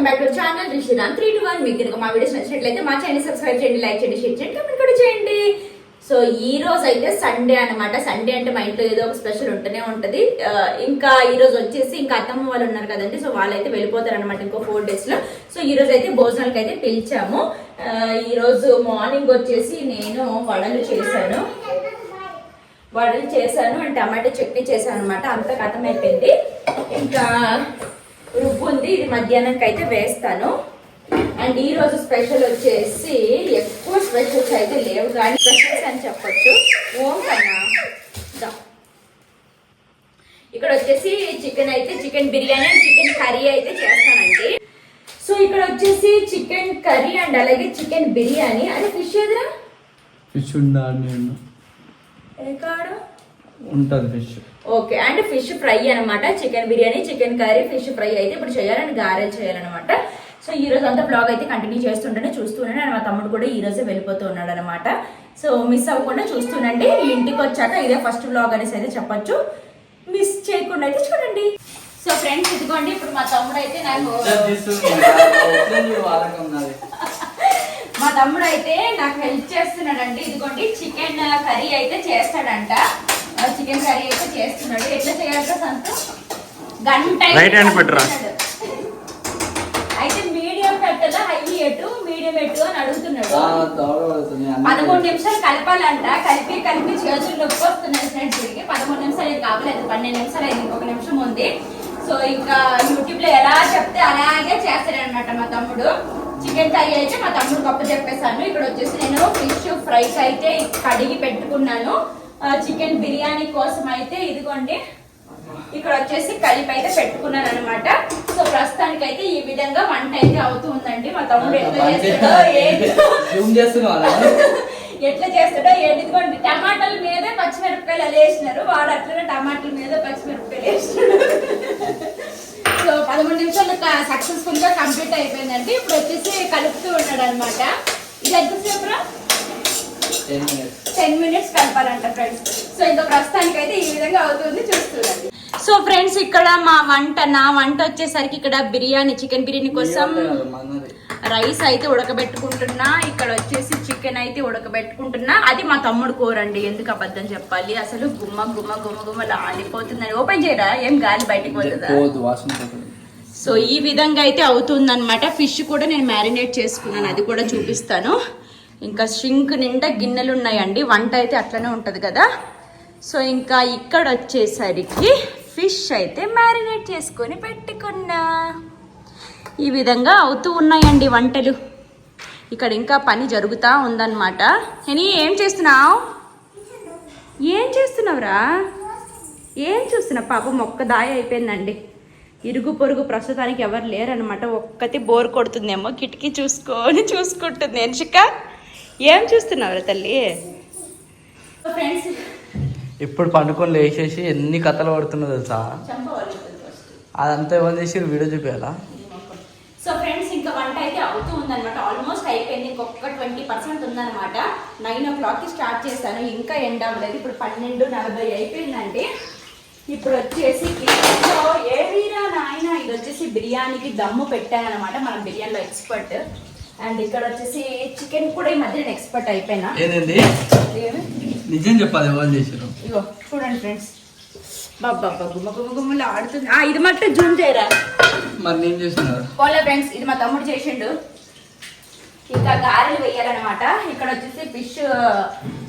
Welcome back to channel. Rishiram three two one మీకు కనుక మా వీడియోస్ నచ్చినట్లయితే మా ఛానల్ సబ్స్క్రైబ్ చేయండి లైక్ చేయండి షేర్ చేయండి కమెంట్ కూడా చేయండి. సో ఈ రోజు అయితే సండే అనమాట సండే అంటే మా ఇంట్లో ఏదో ఒక స్పెషల్ ఉంటూనే ఉంటుంది. ఇంకా ఈ రోజు వచ్చేసి ఇంకా అత్తమ్మ వాళ్ళు ఉన్నారు కదండి సో వాళ్ళైతే వెళ్ళిపోతారు అనమాట ఇంకో ఫోర్ డేస్లో. సో ఈ రోజు అయితే భోజనాలకు అయితే పిలిచాము ఈ రోజు మార్నింగ్ వచ్చేసి నేను వడలు చేశాను. వడలు చేశాను అండ్ టమాటో చట్నీ చేశాను అనమాట అంత కథమైపోయింది. అయిపోయింది ఇంకా రుబ్బు ఉంది ఇది మధ్యాహ్నంకి అయితే వేస్తాను. అండ్ ఈ రోజు స్పెషల్ వచ్చేసి ఎక్కువ స్పెషల్స్ అయితే లేవు. కానీ స్పెషల్స్ అని చెప్పొచ్చు. ఓం కన్నా. ఇక్కడ వచ్చేసి చికెన్ అయితే chicken biryani and chicken curry అయితే చేస్తానండి. సో ఇక్కడ వచ్చేసి చికెన్ కర్రీ అండ్ అలాగే చికెన్ బిర్యానీ. అదే ఫిష్ ఎదురా ఫిష్ ఉందా కాడు? ఉంటుంది fish okay and fish fry అన్నమాట. Chicken biryani chicken curry fish fry అయితే ఇప్పుడు చేయాలని గారెలు చేయాలన్నమాట. సో ఈ రోజు అంతా బ్లాగ్ అయితే కంటిన్యూ చేస్తుంటేనే చూస్తున్నాను అండ్ మా తమ్ముడు కూడా ఈ రోజే వెళ్ళిపోతూ ఉన్నాడు అనమాట సో మిస్ అవ్వకుండా చూస్తుండండి ఇంటికి వచ్చాక ఇదే ఫస్ట్ బ్లాగ్ అనేసి అయితే చెప్పొచ్చు. మిస్ చేయకుండా అయితే చూడండి. సో ఫ్రెండ్స్ ఇదిగోండి. ఇప్పుడు మా తమ్ముడు అయితే నాకు మా తమ్ముడు అయితే నాకు హెల్ప్ చేస్తున్నాడండి. ఇదిగోండి చికెన్ కర్రీ అయితే చేస్తాడంట. చికెన్ కర్రీ అయితే చేస్తున్నాడు. ఎట్లా చేయాలంటే సంతు? గంట అయితే Right hand పెట్టరా. అయితే మీడియం పెట్టదా? హై ఎటు? మీడియం ఎటు అని అడుగుతున్నాడు. పదమూడు నిమిషాలు కలపాలంట. కలిపి కలిపి చేతులు నొప్పి వస్తున్నాయి ఫ్రెండ్స్ తిరిగి. పదమూడు నిమిషాలు ఇది కావలేదు. పన్నెండు నిమిషాలు అయింది. ఇంకొక నిమిషం ఉంది. సో ఇంకా యూట్యూబ్లో ఎలా చెప్తే అలాగే చేస్తాడనమాట మా తమ్ముడు. చికెన్ కర్రీ అయితే మా తమ్ముడు గొప్ప చెప్పేశాను. ఇక్కడ వచ్చేసి నేను ఫిష్ ఫ్రై అయితే కడిగి పెట్టుకున్నాను. చికెన్ బిర్యానీ కోసం అయితే ఇదిగోండి. ఇక్కడ వచ్చేసి కలిపి అయితే పెట్టుకున్నాను అనమాట సో ప్రస్తుతానికి అయితే ఈ విధంగా వంట అయితే అవుతూ ఉందండి మా తమ్ముడు ఎట్లా చేస్తాడో ఎట్లా చేస్తాడో ఏంటిదిగోండి టమాటాల మీద పచ్చిమిరపకాయలు అలా వేసినారు వాడు అట్లనే టమాటాల మీద పచ్చిమిరపకాయలు వేసినాడు. సో పదమూడు నిమిషాలు సక్సెస్ఫుల్గా కంప్లీట్ అయిపోయిందండి. ఇప్పుడు వచ్చేసి కలుపుతూ ఉన్నాడు అనమాట ఇది ఎంతసేపు టెన్ మినిట్స్ కలపాలంట ఫ్రెండ్స్ సో ఇంకా ప్రస్తుతానికి అయితే ఈ విధంగా అవుతుంది చూస్తుండండి సో ఫ్రెండ్స్ ఇక్కడ మా వంట నా వంట వచ్చేసరికి ఇక్కడ బిర్యానీ చికెన్ బిర్యానీ కోసం రైస్ అయితే ఉడకబెట్టుకుంటున్నా. ఇక్కడ వచ్చేసి చికెన్ అయితే ఉడకబెట్టుకుంటున్నా. అది మా తమ్ముడు కూర అండి ఎందుకు అబద్ధం చెప్పాలి? అసలు గుమ్మ గుమ్మ గుమ్మ గుమ్మలు ఆడిపోతుందని ఓపెన్ చేయరా? ఏం గాలి బయటికి పోతుందా? సో ఈ విధంగా అయితే అవుతుందన్నమాట. ఫిష్ కూడా నేను మ్యారినేట్ చేసుకున్నాను. అది కూడా చూపిస్తాను. ఇంకా షింక్ నిండా గిన్నెలు ఉన్నాయండి వంట అయితే అట్లనే ఉంటుంది కదా. సో ఇంకా ఇక్కడ వచ్చేసరికి ఫిష్ అయితే మ్యారినేట్ చేసుకొని పెట్టుకున్నా. ఈ విధంగా అవుతూ ఉన్నాయండి వంటలు. ఇక్కడ ఇంకా పని జరుగుతూ ఉందన్నమాట. హెనీ ఏం చేస్తున్నావు? ఏం చేస్తున్నావురా? ఏం చూస్తున్నా పాపం ఒక్క దాయ అయిపోయిందండి. ఇరుగు పొరుగు ప్రస్తుతానికి ఎవరు లేరనమాట ఒక్కటి బోర్ కొడుతుందేమో. కిటికీ చూసుకొని చూసుకుంటుంది. ఎన్షిక ఏం చూస్తున్నావురా తల్లి? ఫ్రెండ్స్ ఇప్పుడు పండుకొని లేచేసి ఎన్ని కథలు పడుతున్నా తెలుసా? అదంతా ఎవరు చేసి వీడియో చూపించాలా సో ఫ్రెండ్స్ ఇంకా వంట అయితే అవుతూ ఉందన్నమాట. ఆల్మోస్ట్ అయిపోయింది. ఇంకొక ట్వంటీ పర్సెంట్ ఉందన్నమాట. నైన్ ఓ క్లాక్కి స్టార్ట్ చేశాను. ఇంకా ఎండ్ అవ్వలేదు ఇప్పుడు పన్నెండు నలభై అయిపోయిందండి ఇప్పుడు వచ్చేసి కిచెన్లో ఏవీరా నాయన ఇది వచ్చేసి బిర్యానీకి దమ్ము పెట్టాను అనమాట మనం బిర్యానీలో ఎక్స్పర్ట్ అండ్ ఇక్కడ వచ్చేసి చికెన్ కూడా ఈ మధ్య నేను ఎక్స్పర్ట్ అయిపోయినా ఏమి? నిజం చెప్పాలి ఎవరు చేసారు ఇగో చూడండి ఫ్రెండ్స్ బాబా గుమ్మ గుమ్మ గుమ్మలు ఆడుతుంది. ఆ, ఇది మట్టు జూమ్ చేయరా? మరి నేను చేసినారు పోలే ఫ్రెండ్స్ ఇది మా తమ్ముడు చేసిండు. ఇంకా గారెలు వేయాలన్నమాట. ఇక్కడ వచ్చేసి ఫిష్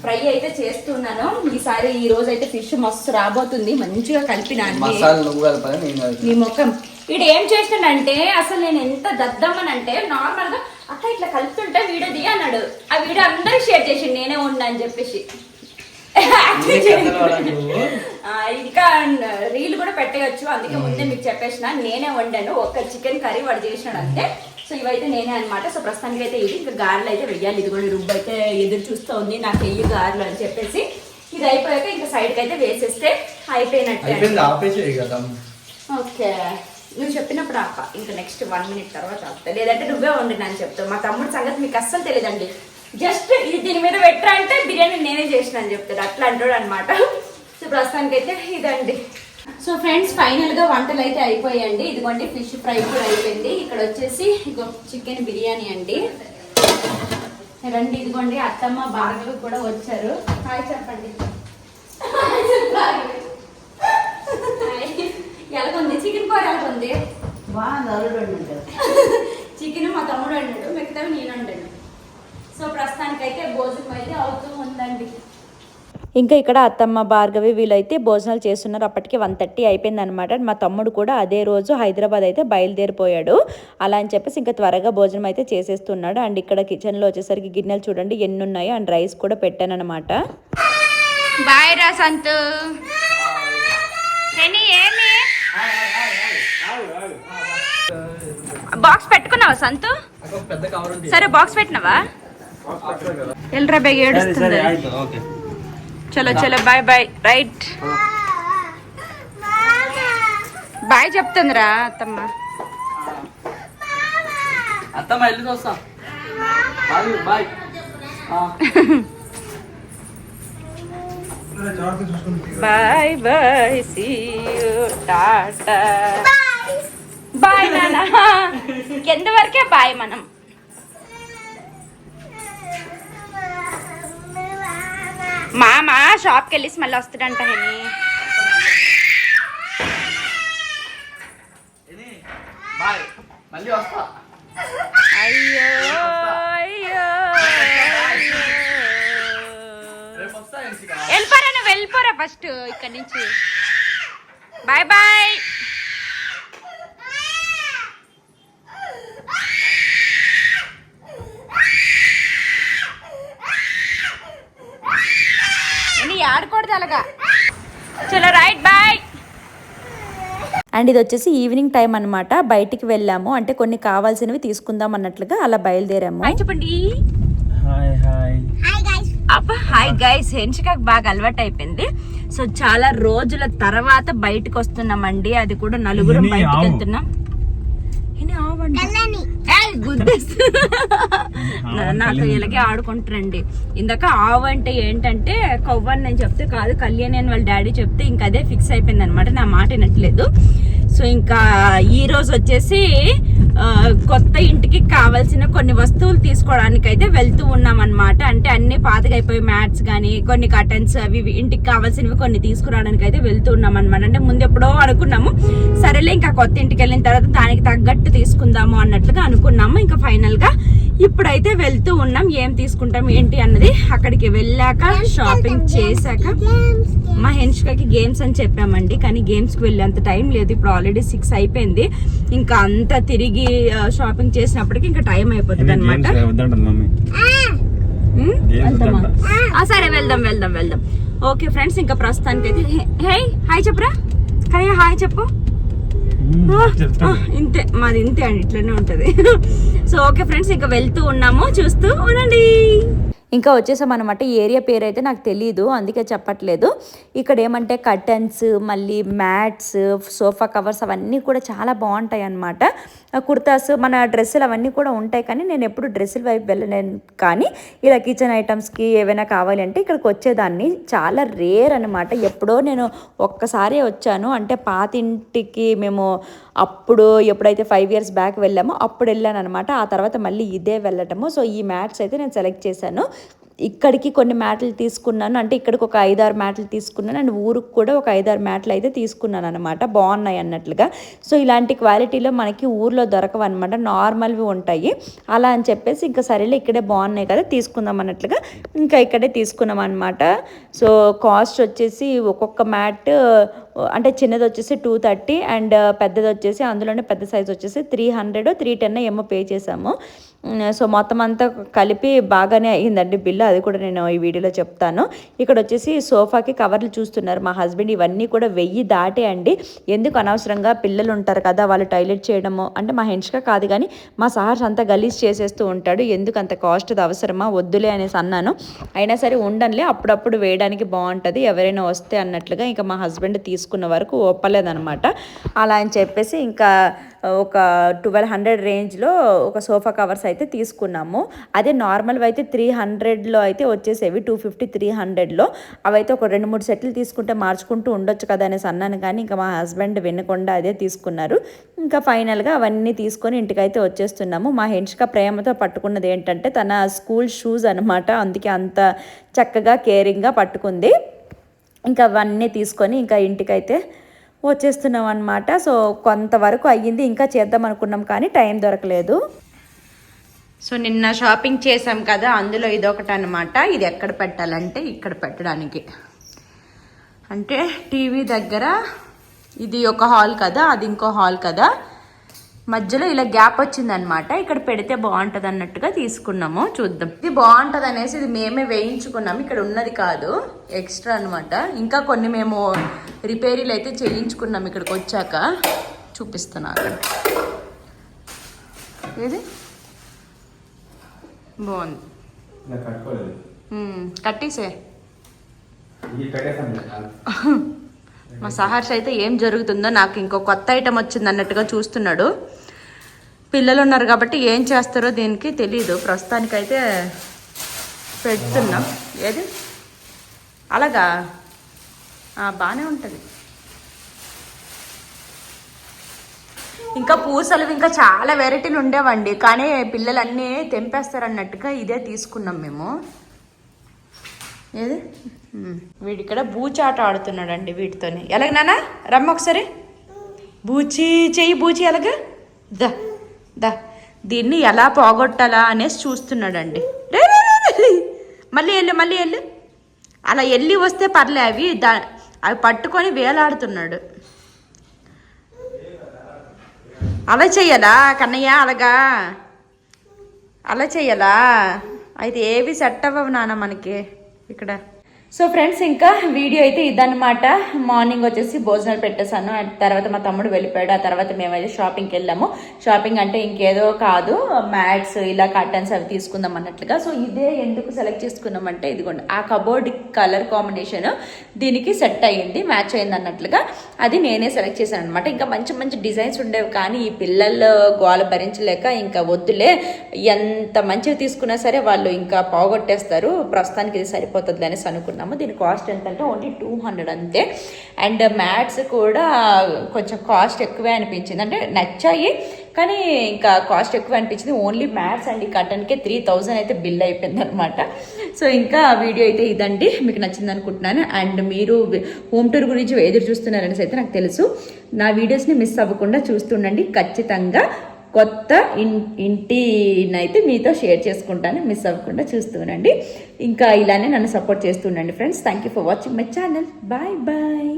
ఫ్రై అయితే చేస్తున్నాను. ఈసారి ఈ రోజు అయితే ఫిష్ మస్తు రాబోతుంది. మంచిగా కలిపిన నీ ముఖం. వీడు ఏం చేస్తాడంటే అసలు నేను ఎంత దద్దమ్మనంటే నార్మల్గా అక్క ఇట్లా కలుపుతుంటే వీడియో ది అన్నాడు. ఆ వీడియో అందరికి షేర్ చేసిండు నేనే ఉన్నా అని చెప్పేసి. ఇంకా రీల్ కూడా పెట్టేయచ్చు. అందుకే ముందే మీకు చెప్పేసిన నేనే వండాను ఒక్క చికెన్ కర్రీ వాడు చేసినాడు అంతే. సో ఇవైతే నేనే అన్నమాట. సో ప్రస్తుతానికి అయితే ఇది ఇంకా గారెలు అయితే వెయ్యాలి. ఇది కూడా రుబ్బు అయితే ఎదురు చూస్తూ ఉంది నాకు వెయ్యి గారెలు అని చెప్పేసి. ఇది అయిపోయాక ఇంకా సైడ్కి అయితే వేసేస్తే అయిపోయినట్టే. ఓకే. నువ్వు చెప్పినప్పుడు ఆప ఇంకా నెక్స్ట్ వన్ మినిట్ తర్వాత ఆపుతా లేదంటే నువ్వే వండినా అని చెప్తావు. మా తమ్ముడు సంగతి మీకు అస్సలు తెలియదండి. జస్ట్ ఇది దీని మీద పెట్టరా అంటే బిర్యానీ నేనే చేసిన అని చెప్తాడు. అట్లా అంటాడు అనమాట సో ప్రస్తుతానికి అయితే ఇదండి. సో ఫ్రెండ్స్ ఫైనల్గా వంటలు అయితే అయిపోయాయండి. ఇదిగోండి ఫిష్ ఫ్రై కూడా అయిపోయింది. ఇక్కడ వచ్చేసి ఇగో చికెన్ బిర్యానీ అండి. రండి ఇదిగోండి అత్తమ్మ భార్గవి కూడా వచ్చారు. హాయ్ చెప్పండి. ఎలాగుంది? చికెన్ కూర ఎలాగుంది? చికెన్ మా తమ్ముడు వండాడు మిగతావి నేను వండాను. సో ప్రస్తుతానికైతే భోజనం అయితే అవుతూ ఉందండి. ఇంకా ఇక్కడ అత్తమ్మ భార్గవి వీళ్ళైతే భోజనాలు చేస్తున్నారు. అప్పటికి వన్ థర్టీ అయిపోయింది అనమాట మా తమ్ముడు కూడా అదే రోజు హైదరాబాద్ అయితే బయలుదేరిపోయాడు. అలా అని చెప్పేసి ఇంకా త్వరగా భోజనం అయితే చేసేస్తున్నాడు. అండ్ ఇక్కడ కిచెన్లో వచ్చేసరికి గిన్నెలు చూడండి ఎన్ని ఉన్నాయో. అండ్ రైస్ కూడా పెట్టాను అనమాట బాయ్ రా సంతు. ఏమి? బాక్స్ పెట్టుకున్నావా సంతు? సరే బాక్స్ పెట్టినావా? ఎల్రా బేగ ఏడుస్తుంది. చలో చలో బాయ్ బాయ్ రైట్ బాయ్ చెప్తుందిరా అత్తమ్మ. అత్తమ్మ వెళ్ళి చూస్తా. Bye bye bye bye see Tata bye నాన్న కింద వరకే బాయ్ మనం. మామ షాప్కి వెళ్ళేసి మళ్ళీ వస్తాడంట హెని. బాయ్ మళ్ళీ వస్తా. వెళ్ళిపోరా ఫస్ట్ ఇక్కడి నుంచి. బాయ్ బాయ్ నీ ఆడకూడదు అలాగా. చలో రైట్ బాయ్ అండ్ ఇది వచ్చేసి ఈవినింగ్ టైం అన్నమాట. బయటికి వెళ్ళాము. అంటే కొన్ని కావాల్సినవి తీసుకుందాం అన్నట్లుగా అలా బయలుదేరాము. చెప్పండి హాయ్ హాయ్. అబ్బా హాయ్ గైస్ హెన్షికాకి బాగా అలవాటు అయిపోయింది సో చాలా రోజుల తర్వాత బయటకు వస్తున్నామండి అది కూడా నలుగురం బయటకు. వెళ్తున్నాం ఇని ఆవంట. ఏయ్, గుద్దేస్తు. నా- నాతో ఇలాగే ఆడుకుంటారండి. ఇందాక ఆవు అంటే ఏంటంటే కొవ్వని నేను చెప్తే కాదు కళ్యాణి అని వాళ్ళ డాడీ చెప్తే ఇంకా అదే ఫిక్స్ అయిపోయింది అనమాట నా మాట వినట్లేదు. సో ఇంకా ఈ రోజు వచ్చేసి కొత్త ఇంటికి కావాల్సిన కొన్ని వస్తువులు తీసుకోవడానికి అయితే వెళ్తూ ఉన్నాం అనమాట అంటే అన్ని పాతకైపోయి మ్యాట్స్ కానీ కొన్ని కటన్స్ అవి ఇవి ఇంటికి కావాల్సినవి కొన్ని తీసుకురావడానికి అయితే వెళ్తూ ఉన్నాం అనమాట అంటే ముందు ఎప్పుడో అనుకున్నాము సరేలే ఇంకా కొత్త ఇంటికి వెళ్ళిన తర్వాత దానికి తగ్గట్టు తీసుకుందాము అన్నట్లుగా అనుకున్నాము. ఇంకా ఫైనల్గా ఇప్పుడైతే వెళ్తూ ఉన్నాం. ఏం తీసుకుంటాం ఏంటి అన్నది అక్కడికి వెళ్ళాక షాపింగ్ చేశాక మా హెన్షికాకి గేమ్స్ అని చెప్పామండి. కానీ గేమ్స్కి వెళ్ళేంత టైం లేదు. ఇప్పుడు ఆల్రెడీ సిక్స్ అయిపోయింది. ఇంకా అంతా తిరిగి షాపింగ్ చేసినప్పటికి ఇంకా టైం అయిపోతుంది అనమాట. సరే వెళ్దాం వెళ్దాం వెళ్దాం. ఓకే ఫ్రెండ్స్ ఇంకా ప్రస్తుతానికి అయితే హే హాయ్ చెప్పరా? కానీ హాయ్ చెప్పు. ఇంతే మాది ఇంతే అండి ఇట్లనే ఉంటది. సో ఓకే ఫ్రెండ్స్ ఇంకా వెళ్తూ ఉన్నాము చూస్తూ ఉండండి. ఇంకా వచ్చేసామన్నమాట. ఈ ఏరియా పేరు అయితే నాకు తెలియదు అందుకే చెప్పట్లేదు. ఇక్కడ ఏమంటే కర్టన్స్ మళ్ళీ మ్యాట్స్ సోఫా కవర్స్ అవన్నీ కూడా చాలా బాగుంటాయి అన్నమాట కుర్తాస్ మన డ్రెస్సులు అవన్నీ కూడా ఉంటాయి కానీ నేను ఎప్పుడు డ్రెస్సుల వైపు వెళ్ళలేను. కానీ ఇలా కిచెన్ ఐటమ్స్కి ఏవైనా కావాలి అంటే ఇక్కడికి వచ్చేదాన్ని. చాలా రేర్ అనమాట ఎప్పుడో నేను ఒక్కసారి వచ్చాను. అంటే పాతింటికి మేము అప్పుడు ఎప్పుడైతే ఫైవ్ ఇయర్స్ బ్యాక్ వెళ్ళామో అప్పుడు వెళ్ళాను అనమాట ఆ తర్వాత మళ్ళీ ఇదే వెళ్ళటము. సో ఈ మ్యాట్స్ అయితే నేను సెలెక్ట్ చేశాను. ఇక్కడికి కొన్ని మ్యాట్లు తీసుకున్నాను. అంటే ఇక్కడికి ఒక ఐదారు మ్యాట్లు తీసుకున్నాను. అండ్ ఊరికి కూడా ఒక ఐదారు మ్యాట్లు అయితే తీసుకున్నాను అనమాట బాగున్నాయి అన్నట్లుగా. సో ఇలాంటి క్వాలిటీలో మనకి ఊర్లో దొరకవు అనమాట నార్మల్వి ఉంటాయి. అలా అని చెప్పేసి ఇంకా సరేలే ఇక్కడే బాగున్నాయి కదా తీసుకుందాం అన్నట్లుగా ఇంకా ఇక్కడే తీసుకున్నాం అనమాట సో కాస్ట్ వచ్చేసి ఒక్కొక్క మ్యాట్ అంటే చిన్నది వచ్చేసి టూ థర్టీ అండ్ పెద్దది వచ్చేసి అందులోనే పెద్ద సైజ్ వచ్చేసి త్రీ హండ్రెడ్ త్రీ టెన్ ఏమో పే చేసాము సో మొత్తం అంతా కలిపి బాగానే అయ్యిందండి బిల్లు అది కూడా నేను ఈ వీడియోలో చెప్తాను. ఇక్కడ వచ్చేసి సోఫాకి కవర్లు చూస్తున్నారు మా హస్బెండ్. ఇవన్నీ కూడా వెయ్యి దాటే అండి ఎందుకు అనవసరంగా పిల్లలు ఉంటారు కదా వాళ్ళు టాయిలెట్ చేయడము. అంటే మా హెన్ష్గా కాదు కానీ మా సహర్స్ అంతా గలీజ్ చేసేస్తూ ఉంటాడు. ఎందుకు అంత కాస్ట్ అది అవసరమా? వద్దులే అనేసి అన్నాను. అయినా సరే ఉండనులే అప్పుడప్పుడు వేయడానికి బాగుంటుంది. ఎవరైనా వస్తే అన్నట్లుగా ఇంకా మా హస్బెండ్ తీసుకున్న వరకు ఒప్పలేదనమాట అలా అని చెప్పేసి ఇంకా ఒక ట్వెల్వ్ హండ్రెడ్ రేంజ్లో ఒక సోఫా కవర్స్ అయితే తీసుకున్నాము. అదే నార్మల్వి అయితే త్రీ హండ్రెడ్లో అయితే వచ్చేసేవి. టూ ఫిఫ్టీ త్రీ హండ్రెడ్లో. అవైతే ఒక రెండు మూడు సెట్లు తీసుకుంటే మార్చుకుంటూ ఉండొచ్చు కదా అనేసి అన్నాను కానీ ఇంకా మా హస్బెండ్ వినకుండా అదే తీసుకున్నారు. ఇంకా ఫైనల్గా అవన్నీ తీసుకొని ఇంటికైతే వచ్చేస్తున్నాము. మా హెన్షిక ప్రేమతో పట్టుకున్నది ఏంటంటే తన స్కూల్ షూస్ అనమాట అందుకే అంత చక్కగా కేరింగ్గా పట్టుకుంది. ఇంకా అవన్నీ తీసుకొని ఇంకా ఇంటికైతే వచ్చేస్తున్నాం అనమాట సో కొంతవరకు అయ్యింది. ఇంకా చేద్దాం అనుకున్నాం కానీ టైం దొరకలేదు. సో నిన్న షాపింగ్ చేసాం కదా అందులో ఇదొకటి అనమాట ఇది ఎక్కడ పెట్టాలంటే ఇక్కడ పెట్టడానికి. అంటే టీవీ దగ్గర ఇది ఒక హాల్ కదా అది ఇంకో హాల్ కదా. మధ్యలో ఇలా గ్యాప్ వచ్చిందనమాట. ఇక్కడ పెడితే బాగుంటుంది అన్నట్టుగా తీసుకున్నాము. చూద్దాం. ఇది బాగుంటుంది అనేసి ఇది మేమే వేయించుకున్నాము ఇక్కడ ఉన్నది కాదు. ఎక్స్ట్రా అన్నమాట. ఇంకా కొన్ని మేము రిపేరీలు అయితే చేయించుకున్నాం ఇక్కడికి వచ్చాక. చూపిస్తున్నా అక్కడ. ఏది? బాగుంది. కట్టేసే. మా సహర్ష అయితే ఏం జరుగుతుందో నాకు ఇంకో కొత్త ఐటమ్ వచ్చింది అన్నట్టుగా చూస్తున్నాడు. పిల్లలు ఉన్నారు కాబట్టి ఏం చేస్తారో దీనికి తెలీదు. ప్రస్తుతానికైతే పెడుతున్నాం. ఏది? అలాగా? బాగానే ఉంటుంది. ఇంకా పూసలు ఇంకా చాలా వెరైటీలు ఉండేవండి. కానీ పిల్లలన్నీ తెంపేస్తారు అన్నట్టుగా ఇదే తీసుకున్నాం మేము. ఏది? ఉమ్, వీడిక్కడ బూచాట ఆడుతున్నాడండి వీటితోని. ఎలాగ నాన్న? రమ్మ ఒకసారి. బూచి చెయ్యి బూచి ఎలాగ? దా దా. దీన్ని ఎలా పోగొట్టాలా అనేసి చూస్తున్నాడండి. రే. మళ్ళీ వెళ్ళు మళ్ళీ వెళ్ళు. అలా వెళ్ళి వస్తే పర్లే అవి దా అవి పట్టుకొని వేలాడుతున్నాడు. అలా చెయ్యాలా కన్నయ్య అలాగా? అలా చెయ్యాలా? అయితే ఏవి సెట్ అవ్వవు నాన్న మనకి. ఇక్కడ సో ఫ్రెండ్స్ ఇంకా వీడియో అయితే ఇదన్నమాట. మార్నింగ్ వచ్చేసి భోజనాలు పెట్టేశాను. తర్వాత మా తమ్ముడు వెళ్ళిపోయాడు. ఆ తర్వాత మేమైతే షాపింగ్కి వెళ్ళాము. షాపింగ్ అంటే ఇంకేదో కాదు. మ్యాట్స్ ఇలా కర్టన్స్ అవి తీసుకుందాం అన్నట్లుగా. సో ఇదే ఎందుకు సెలెక్ట్ చేసుకున్నామంటే ఇదిగోండి. ఆ కబోర్డ్ కలర్ కాంబినేషన్ దీనికి సెట్ అయ్యింది మ్యాచ్ అయింది అన్నట్లుగా. అది నేనే సెలెక్ట్ చేశాను అనమాట ఇంకా మంచి మంచి డిజైన్స్ ఉండేవి కానీ ఈ పిల్లలు గోల భరించలేక ఇంకా వద్దులే. ఎంత మంచివి తీసుకున్నా సరే వాళ్ళు ఇంకా పోగొట్టేస్తారు. ప్రస్తుతానికి ఇది సరిపోతుంది అనేసి తీసుకున్నాము దీని కాస్ట్ ఎంత అంటే ఓన్లీ టూ హండ్రెడ్ అంతే. అండ్ మ్యాట్స్ కూడా కొంచెం కాస్ట్ ఎక్కువే అనిపించింది. అంటే నచ్చాయి కానీ ఇంకా కాస్ట్ ఎక్కువ అనిపించింది. Only mats and. ఈ కటన్కే త్రీ థౌజండ్ అయితే బిల్ అయిపోయింది అనమాట సో ఇంకా వీడియో అయితే ఇదండి. మీకు నచ్చింది అనుకుంటున్నాను. అండ్ మీరు హోమ్ టూర్ గురించి ఎదురు చూస్తున్నారనేసి అయితే నాకు తెలుసు. నా వీడియోస్ని మిస్ అవ్వకుండా చూస్తుండండి. ఖచ్చితంగా కొత్త ఇన్ ఇంటినైతే మీతో షేర్ చేసుకుంటాను. మిస్ అవ్వకుండా చూస్తూనండి ఇంకా ఇలానే నన్ను support చేస్తుండండి friends. Thank you for watching my channel. Bye bye.